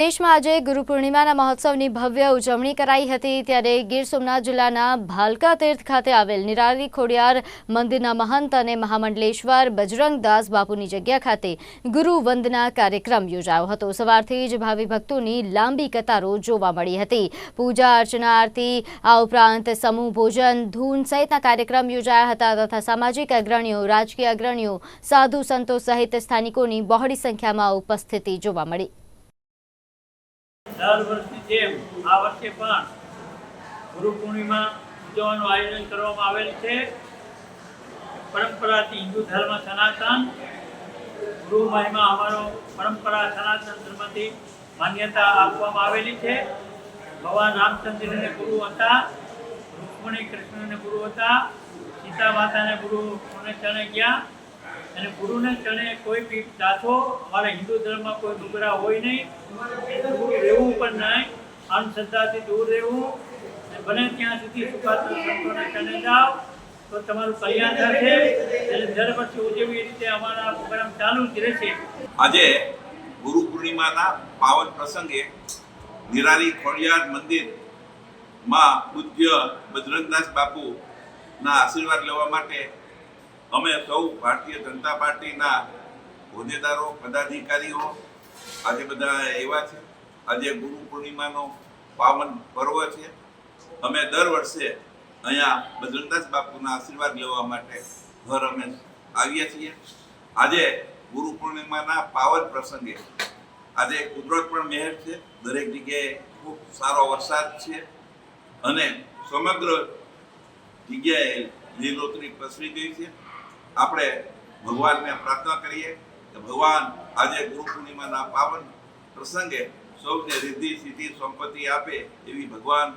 દેશમાં આજે ગુરુ પૂર્ણિમાના મહોત્સવની ભવ્ય ઉજવણી કરાઈ હતી. ત્યારે ગીર સોમનાથ જિલ્લાના ભાલકા તીર્થ ખાતે આવેલ નિરાલી ખોડિયાર મંદિરના મહંત અને મહામંડલેશ્વર બજરંગદાસ બાપુની જગ્યા ખાતે ગુરુ વંદના કાર્યક્રમ યોજાયો હતો. સવારથી જ ભાવિ ભક્તોની લાંબી કતારો જોવા મળી હતી. પૂજા, અર્ચના, આરતી, આ ઉપરાંત સમૂહ ભોજન, ધૂન સહિતના કાર્યક્રમ યોજાયા હતા તથા સામાજિક અગ્રણીઓ, રાજકીય અગ્રણીઓ, સાધુ સંતો સહિત સ્થાનિકોની બહોળી સંખ્યામાં ઉપસ્થિતિ જોવા મળી. દર વર્ષની જેમ આ વર્ષે પણ ગુરુ પૂર્ણિમા ઉજવવાનું આયોજન કરવામાં આવેલ છે. પરંપરાથી હિન્દુ ધર્મ સનાતન. ગુરુ મહિમા અમારો પરંપરા સનાતન ધર્મથી માન્યતા આપવામાં આવેલી છે. ભગવાન રામચંદ્રને ગુરુ હતા, રૂક્ષ્મણી કૃષ્ણને ગુરુ હતા, સીતા માતાને ગુરુ ચણે ગયા. અને ગુરુને ચરણે કોઈ બી દાસો અમારા હિન્દુ ધર્મમાં કોઈ ડુંગરા હોય નહીં. રહેવું પણ નહીં. અંધશ્રદ્ધાથી દૂર રહેવું. અને બને ત્યાં સુધી સુખાતા સંતોને ચરણે જાઓ. તો તમારું કલ્યાણ થશે. અને દર વર્ષે ઉજવી રીતે અમારા પ્રોગ્રામ ચાલુ જ રહેશે. આજે ગુરુ પૂર્ણિમાના પાવન પ્રસંગે નિરાલી ખોડિયાર મંદિરમાં પૂજ્ય બજરંગદાસ બાપુના આશીર્વાદ લેવા માટે અમે સૌ ભારતીય જનતા પાર્ટીના હોદ્દેદારો, પદાધિકારીઓ, આજે બધા એવા છે. આજે ગુરુ પૂર્ણિમાનો પાવન પર્વ છે. અમે દર વર્ષે અહીંયા બજરંગદાસ બાપુના આશીર્વાદ લેવા માટે ઘર અમે આવીએ છીએ. આજે ગુરુ પૂર્ણિમાના પાવન પ્રસંગે આજે કુદરત પણ મહેર છે. દરેક જગ્યાએ ખૂબ સારો વરસાદ છે અને સમગ્ર જગ્યાએ લીલોતરી પ્રસરી ગઈ છે. આપણે ભગવાનને પ્રાર્થના કરીએ કે ભગવાન આજે ગુરુ પૂર્ણિમાના પાવન પ્રસંગે સૌને રિદ્ધિ, સિદ્ધિ, સંપત્તિ આપે એવી ભગવાન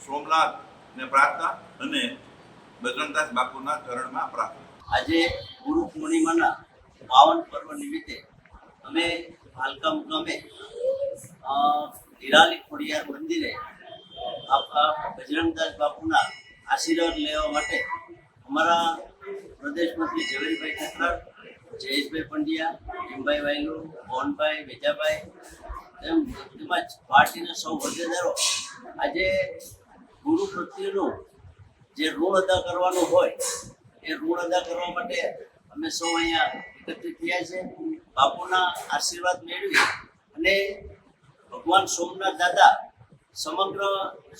સોમનાથને પ્રાર્થના અને બજરંગદાસ બાપુના ચરણમાં પ્રાર્થના. આજે ગુરુ પૂર્ણિમાના પાવન પર્વ નિમિત્તે અમે હાલકમ ગમે નિરાલી ખોડિયાર મંદિરે આપણા બજરંગદાસ બાપુના આશીર્વાદ લેવા માટે અમારા પ્રદેશ મંત્રી ઝવેરભાઈ ઠક્કર જયેશભાઈ પંડ્યા, ભીમભાઈ વાયલુ, મોહનભાઈ, વેજાભાઈ તેમ તેમજ પાર્ટીના સૌ હોદ્દેદારો આજે ગુરુ પ્રત્યેનું જે ઋણ અદા કરવાનું હોય, એ ઋણ અદા કરવા માટે અમે સૌ અહીંયા એકત્રિત થયા છે. બાપુના આશીર્વાદ મેળવી અને ભગવાન સોમનાથ દાદા સમગ્ર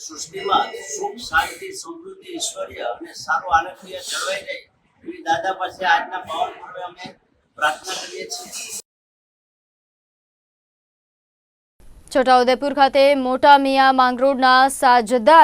સૃષ્ટિમાં સુખ, શાંતિ, સમૃદ્ધિ ઈશ્વર્ય અને સારો આનંદ જળવાઈ જાય દાદા પાસે આજના પાવન પર્વે અમે પ્રાર્થના કરીએ છીએ. છોટાઉદેપુર ખાતે મોટા મિયા માંગરોળના સાજદા